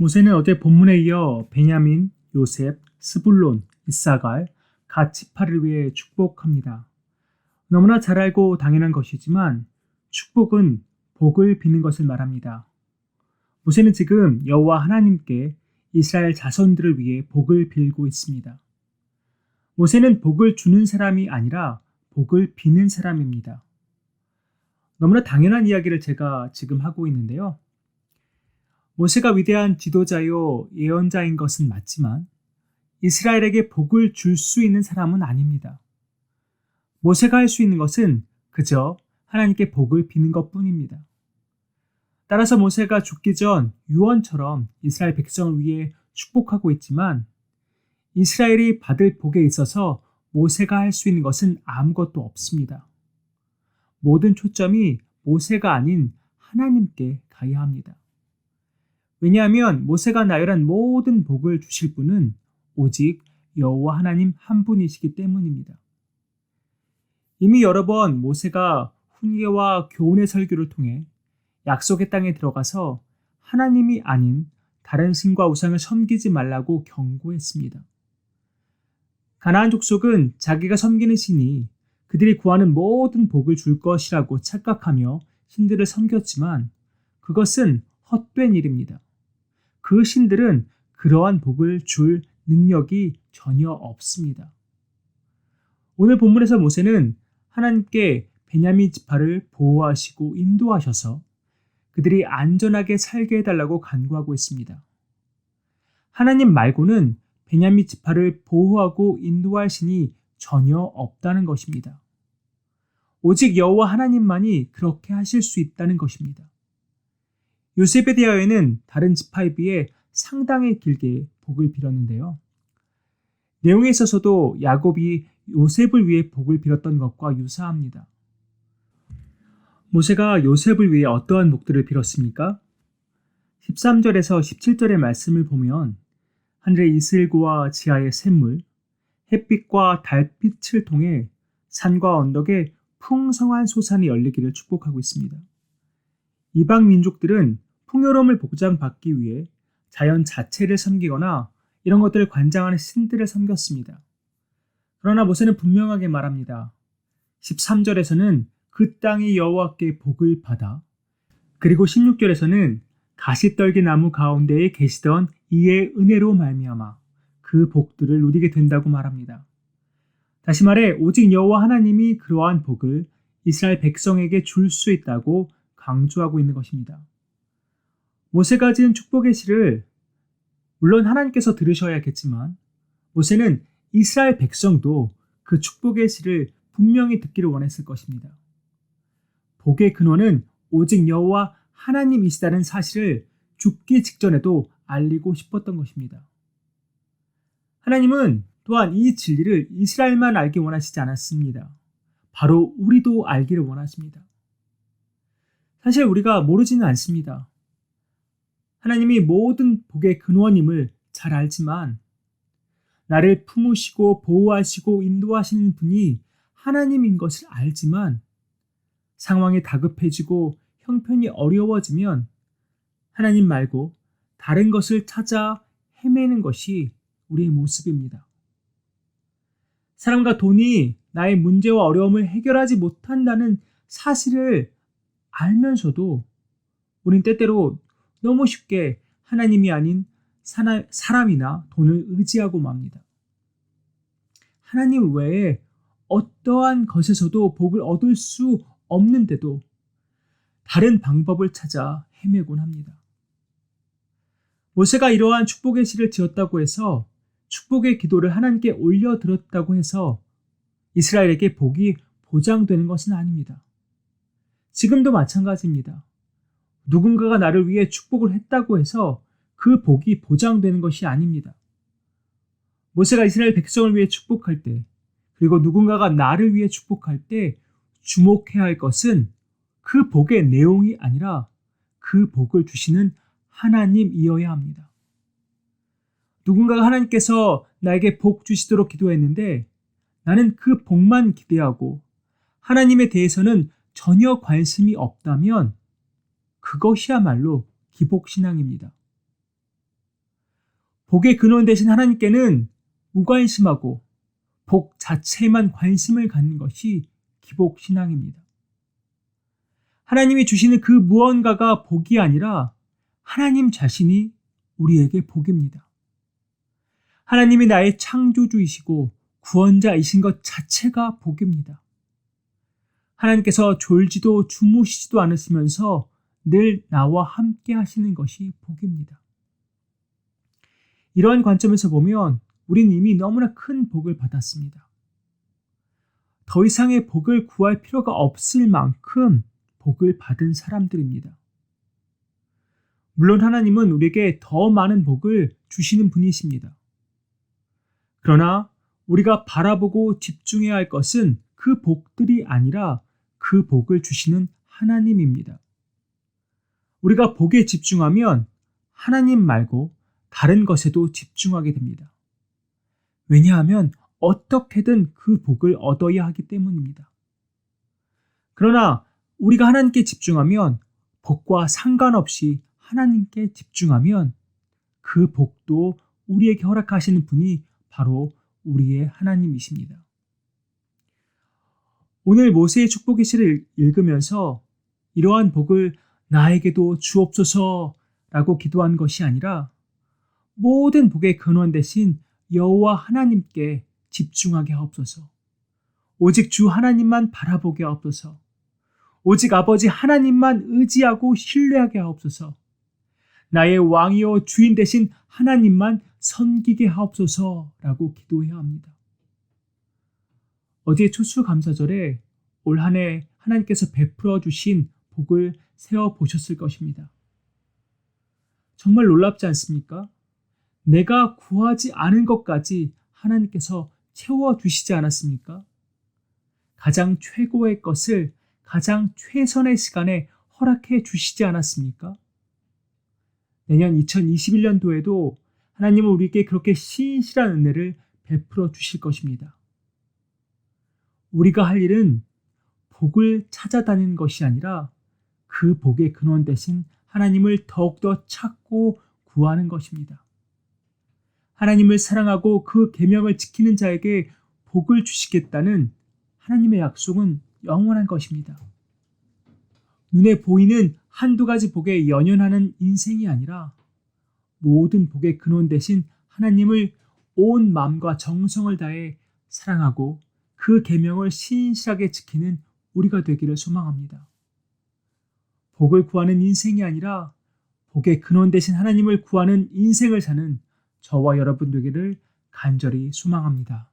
모세는 어제 본문에 이어 베냐민, 요셉, 스불론, 이사갈 각 지파를 위해 축복합니다. 너무나 잘 알고 당연한 것이지만 축복은 복을 비는 것을 말합니다. 모세는 지금 여호와 하나님께 이스라엘 자손들을 위해 복을 빌고 있습니다. 모세는 복을 주는 사람이 아니라 복을 비는 사람입니다. 너무나 당연한 이야기를 제가 지금 하고 있는데요. 모세가 위대한 지도자요 예언자인 것은 맞지만 이스라엘에게 복을 줄 수 있는 사람은 아닙니다. 모세가 할 수 있는 것은 그저 하나님께 복을 비는 것 뿐입니다. 따라서 모세가 죽기 전 유언처럼 이스라엘 백성을 위해 축복하고 있지만 이스라엘이 받을 복에 있어서 모세가 할 수 있는 것은 아무것도 없습니다. 모든 초점이 모세가 아닌 하나님께 가야 합니다. 왜냐하면 모세가 나열한 모든 복을 주실 분은 오직 여호와 하나님 한 분이시기 때문입니다. 이미 여러 번 모세가 훈계와 교훈의 설교를 통해 약속의 땅에 들어가서 하나님이 아닌 다른 신과 우상을 섬기지 말라고 경고했습니다. 가나안 족속은 자기가 섬기는 신이 그들이 구하는 모든 복을 줄 것이라고 착각하며 신들을 섬겼지만 그것은 헛된 일입니다. 그 신들은 그러한 복을 줄 능력이 전혀 없습니다. 오늘 본문에서 모세는 하나님께 베냐민 지파를 보호하시고 인도하셔서 그들이 안전하게 살게 해달라고 간구하고 있습니다. 하나님 말고는 베냐민 지파를 보호하고 인도할 신이 전혀 없다는 것입니다. 오직 여호와 하나님만이 그렇게 하실 수 있다는 것입니다. 요셉에 대하여는 다른 지파에 비해 상당히 길게 복을 빌었는데요. 내용에 있어서도 야곱이 요셉을 위해 복을 빌었던 것과 유사합니다. 모세가 요셉을 위해 어떠한 복들을 빌었습니까? 13절에서 17절의 말씀을 보면 하늘의 이슬과 지하의 샘물, 햇빛과 달빛을 통해 산과 언덕에 풍성한 소산이 열리기를 축복하고 있습니다. 이방 민족들은 풍요로움을 복장받기 위해 자연 자체를 섬기거나 이런 것들을 관장하는 신들을 섬겼습니다. 그러나 모세는 분명하게 말합니다. 13절에서는 그 땅이 여호와께 복을 받아 그리고 16절에서는 가시떨기 나무 가운데에 계시던 이의 은혜로 말미암아 그 복들을 누리게 된다고 말합니다. 다시 말해 오직 여호와 하나님이 그러한 복을 이스라엘 백성에게 줄 수 있다고 강조하고 있는 것입니다. 모세가 지은 축복의 시를 물론 하나님께서 들으셔야겠지만 모세는 이스라엘 백성도 그 축복의 시를 분명히 듣기를 원했을 것입니다. 복의 근원은 오직 여호와 하나님이시다는 사실을 죽기 직전에도 알리고 싶었던 것입니다. 하나님은 또한 이 진리를 이스라엘만 알기 원하시지 않았습니다. 바로 우리도 알기를 원하십니다. 사실 우리가 모르지는 않습니다. 하나님이 모든 복의 근원임을 잘 알지만 나를 품으시고 보호하시고 인도하시는 분이 하나님인 것을 알지만 상황이 다급해지고 형편이 어려워지면 하나님 말고 다른 것을 찾아 헤매는 것이 우리의 모습입니다. 사람과 돈이 나의 문제와 어려움을 해결하지 못한다는 사실을 알면서도 우린 때때로 너무 쉽게 하나님이 아닌 사람이나 돈을 의지하고 맙니다. 하나님 외에 어떠한 것에서도 복을 얻을 수 없는데도 다른 방법을 찾아 헤매곤 합니다. 모세가 이러한 축복의 시를 지었다고 해서 축복의 기도를 하나님께 올려드렸다고 해서 이스라엘에게 복이 보장되는 것은 아닙니다. 지금도 마찬가지입니다. 누군가가 나를 위해 축복을 했다고 해서 그 복이 보장되는 것이 아닙니다. 모세가 이스라엘 백성을 위해 축복할 때, 그리고 누군가가 나를 위해 축복할 때 주목해야 할 것은 그 복의 내용이 아니라 그 복을 주시는 하나님이어야 합니다. 누군가가 하나님께서 나에게 복 주시도록 기도했는데 나는 그 복만 기대하고 하나님에 대해서는 전혀 관심이 없다면 그것이야말로 기복신앙입니다. 복의 근원 되신 하나님께는 무관심하고 복 자체에만 관심을 갖는 것이 기복 신앙입니다. 하나님이 주시는 그 무언가가 복이 아니라 하나님 자신이 우리에게 복입니다. 하나님이 나의 창조주이시고 구원자이신 것 자체가 복입니다. 하나님께서 졸지도 주무시지도 않으시면서 늘 나와 함께 하시는 것이 복입니다. 이러한 관점에서 보면 우린 이미 너무나 큰 복을 받았습니다. 더 이상의 복을 구할 필요가 없을 만큼 복을 받은 사람들입니다. 물론 하나님은 우리에게 더 많은 복을 주시는 분이십니다. 그러나 우리가 바라보고 집중해야 할 것은 그 복들이 아니라 그 복을 주시는 하나님입니다. 우리가 복에 집중하면 하나님 말고 다른 것에도 집중하게 됩니다. 왜냐하면 어떻게든 그 복을 얻어야 하기 때문입니다. 그러나 우리가 하나님께 집중하면 복과 상관없이 하나님께 집중하면 그 복도 우리에게 허락하시는 분이 바로 우리의 하나님이십니다. 오늘 모세의 축복의 시를 읽으면서 이러한 복을 나에게도 주옵소서 라고 기도한 것이 아니라 모든 복의 근원 대신 여호와 하나님께 집중하게 하옵소서. 오직 주 하나님만 바라보게 하옵소서. 오직 아버지 하나님만 의지하고 신뢰하게 하옵소서. 나의 왕이요 주인 대신 하나님만 섬기게 하옵소서라고 기도해야 합니다. 어제 추수감사절에 올 한 해 하나님께서 베풀어 주신 복을 세어 보셨을 것입니다. 정말 놀랍지 않습니까? 내가 구하지 않은 것까지 하나님께서 채워 주시지 않았습니까? 가장 최고의 것을 가장 최선의 시간에 허락해 주시지 않았습니까? 내년 2021년도에도 하나님은 우리에게 그렇게 신실한 은혜를 베풀어 주실 것입니다. 우리가 할 일은 복을 찾아다니는 것이 아니라 그 복의 근원 대신 하나님을 더욱더 찾고 구하는 것입니다. 하나님을 사랑하고 그 계명을 지키는 자에게 복을 주시겠다는 하나님의 약속은 영원한 것입니다. 눈에 보이는 한두 가지 복에 연연하는 인생이 아니라 모든 복의 근원 대신 하나님을 온 마음과 정성을 다해 사랑하고 그 계명을 신실하게 지키는 우리가 되기를 소망합니다. 복을 구하는 인생이 아니라 복의 근원 대신 하나님을 구하는 인생을 사는 저와 여러분 되기를 간절히 소망합니다.